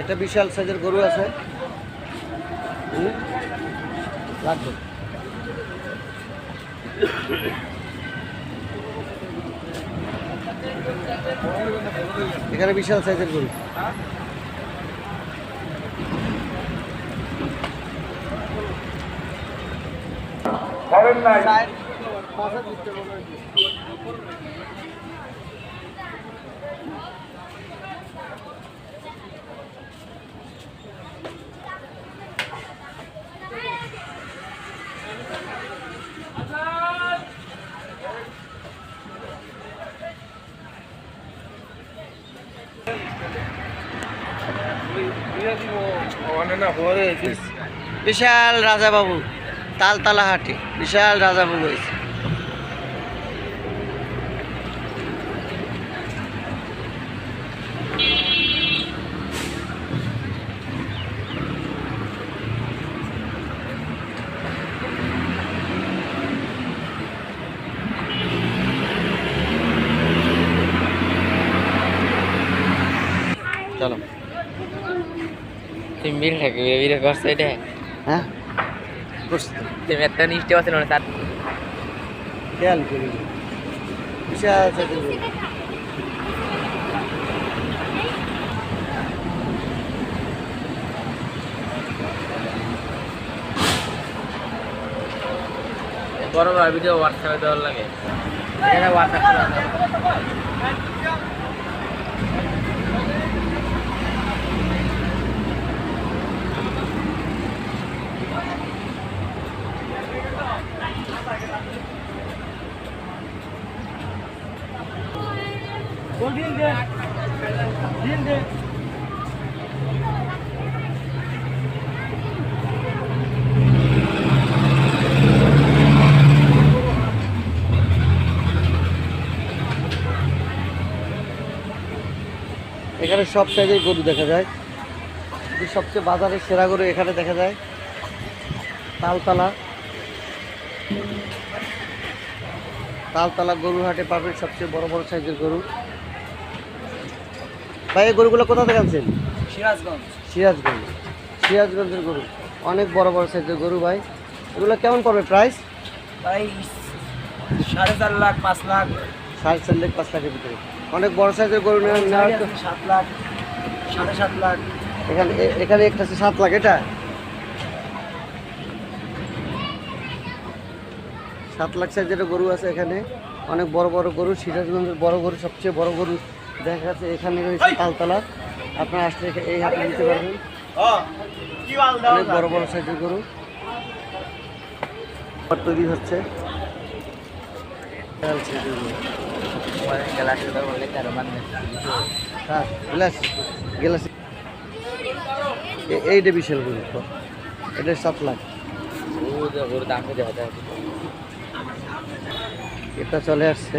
এটা বিশাল সাইজের গরু আছে। লাগবে। এখানে বিশাল সাইজের গরু। বিশাল রাজাবাবু তালতলা হাটে বিশাল রাজাবাবু হয়েছে চলো। তুমি মিল থাকে বেবিরে করছে এটা হ্যাঁ? করছি তুমি একটা নিশ্চয় আছে না তার খেয়াল করি। বিশাল বড় বড় ভিডিও হোয়াটসঅ্যাপে দেওয়ার লাগে। এখানে হোয়াটসঅ্যাপ এখানে সব সাইজের গরু দেখা যায়। সবচেয়ে বাজারের সেরা গরু এখানে দেখা যায়। তালতলা। তালতলা গরু হাটে পাবেন সবচেয়ে বড় বড় সাইজের গরু। ভাই এই গরুগুলো কোথা থেকে আনছেন? সিরাজগঞ্জ। সিরাজগঞ্জ। সিরাজগঞ্জের গরু। অনেক বড় বড় সাইজের গরু ভাই। এগুলো কেমন পড়বে প্রাইস সাড়ে চার লাখ পাঁচ লাখ। সাড়ে চার লাখ পাঁচ লাখের ভিতরে। অনেক বড় সাইজের গরু নেওয়ার তো সাত লাখ সাড়ে সাত লাখ। এখানে এখানে একটা আছে সাত লাখ এটা? সাত লাখ সাইজের গরু আছে এখানে। অনেক বড় বড় গরু। সিরাজগঞ্জের বড় গরু সবচেয়ে বড় গরু দেখা যাচ্ছে এখানে রয়েছে তালতলা। আপনারা আসলে এই হাতে নিতে পারবেন। অনেক বড় বড় সাইজের গরু। তৈরি হচ্ছে। হ্যাঁ গ্লাস গ্লাস। এ- এইটা বিশাল গরু। এটা সাত লাখ এটা চলে আসছে।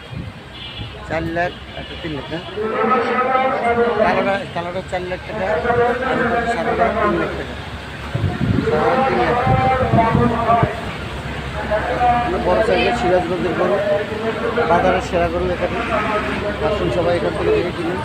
চার লাখ, একটা তিন লাখ না কালোটা কালোটা চার লাখ টাকা, আর সাদাটা তিন লাখ টাকা। তিন লাখ বড় সাইজের সিরাজগঞ্জের গরু, বাজারের সেরা গরু এখানে। আসুন সবাই এখান থেকে কিনুন।